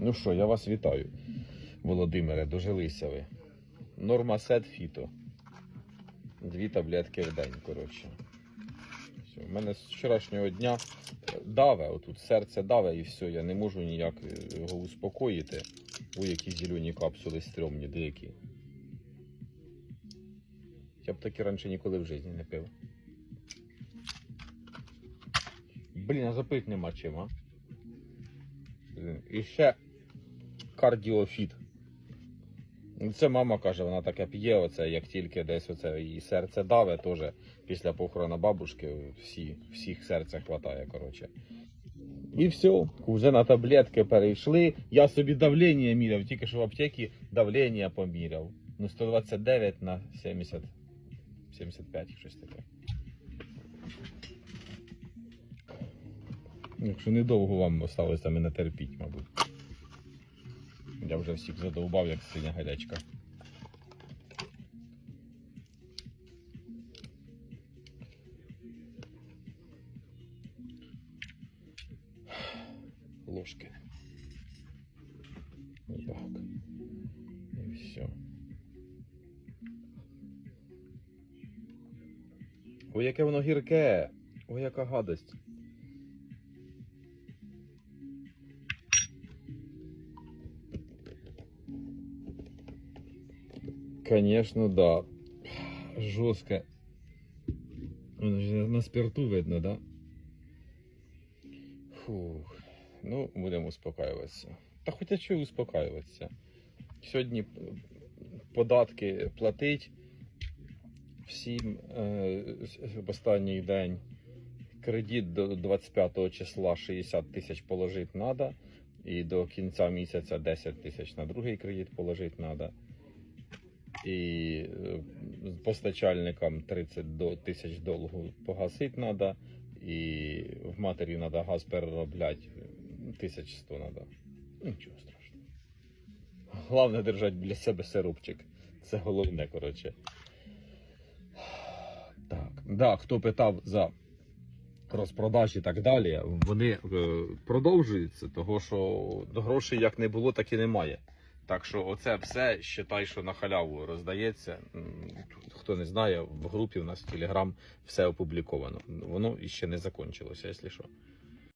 Ну що, я вас вітаю, Володимире, дожилися ви. Норма сет фіто. Дві таблетки в день, коротше. Все. У мене з вчорашнього дня даве, отут серце даве і все, я не можу ніяк е, його успокоїти. Ой, які зелені капсули стрьомні, дикі. Я б такі раніше ніколи в житті не пив. Блін, а запити нема чим, а? І ще кардіофіт. Це мама каже, вона таке п'є, оце, як тільки десь оце її серце даве, теж після похорону бабушки всі, всіх серця хватає, коротше. І все, вже на таблетки перейшли. Я собі давлення міряв, тільки що в аптеці давлення поміряв. Ну, 129 на 70, 75, щось таке. Якщо недовго вам осталося мене терпіть, мабуть. Я вже всіх задовбав, як синя гарячка. Ложки. Так. І все. Ой, яке воно гірке! Ой, яка гадость. Конечно, да. Жестко. На спирту видно, да? Фух. Ну, будемо успокаюватися. Та хоча що успокаюватися. Сьогодні податки платить всім е, в останній день. Кредит до 25 числа 60 тисяч положити треба. І до кінця місяця 10 тисяч на другий кредит положити треба. І е, постачальникам 30 тисяч долгу погасити треба. І в матері треба газ переробляти 1100 треба. Нічого страшного. Головне держати біля себе сиропчик. Це головне, коротше. Так. Да, хто питав за розпродаж і так далі, вони е, продовжуються, того що грошей як не було, так і немає. Так що оце все, считай, що на халяву роздається. Хто не знає, в групі у нас в Телеграм все опубліковано. Воно іще не закончилося, якщо що.